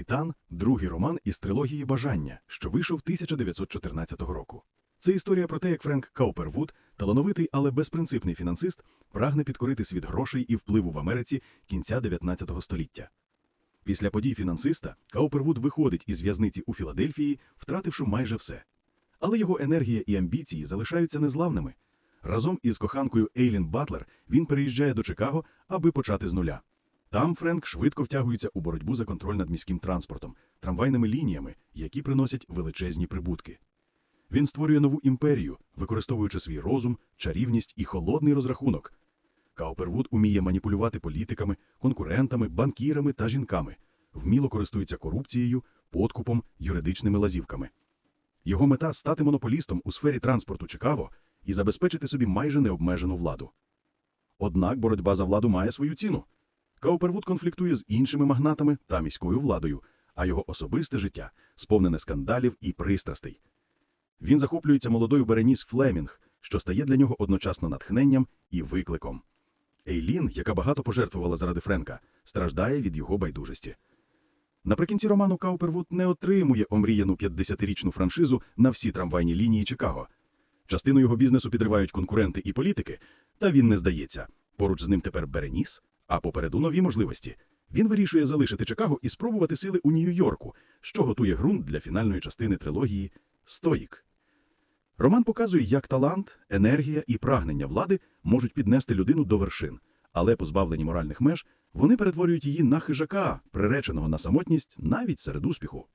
Титан другий роман із трилогії Бажання, що вийшов 1914 року. Це історія про те, як Френк Каупервуд, талановитий, але безпринципний фінансист, прагне підкорити світ грошей і впливу в Америці кінця 19 століття. Після подій фінансиста Каупервуд виходить із в'язниці у Філадельфії, втративши майже все. Але його енергія і амбіції залишаються незламними. Разом із коханкою Ейлін Батлер він переїжджає до Чикаго, аби почати з нуля. Там Френк швидко втягується у боротьбу за контроль над міським транспортом, трамвайними лініями, які приносять величезні прибутки. Він створює нову імперію, використовуючи свій розум, чарівність і холодний розрахунок. Каупервуд уміє маніпулювати політиками, конкурентами, банкірами та жінками, вміло користується корупцією, подкупом, юридичними лазівками. Його мета стати монополістом у сфері транспорту Чикаго і забезпечити собі майже необмежену владу. Однак боротьба за владу має свою ціну. Каупервуд конфліктує з іншими магнатами та міською владою, а його особисте життя сповнене скандалів і пристрастей. Він захоплюється молодою Береніс Флемінг, що стає для нього одночасно натхненням і викликом. Ейлін, яка багато пожертвувала заради Френка, страждає від його байдужості. Наприкінці роману Каупервуд не отримує омріяну 50-річну франшизу на всі трамвайні лінії Чикаго. Частину його бізнесу підривають конкуренти і політики, та він не здається. Поруч з ним тепер Береніс, а попереду нові можливості. Він вирішує залишити Чикаго і спробувати сили у Нью-Йорку, що готує ґрунт для фінальної частини трилогії Стоїк. Роман показує, як талант, енергія і прагнення влади можуть піднести людину до вершин, але позбавлені моральних меж, вони перетворюють її на хижака, приреченого на самотність навіть серед успіху.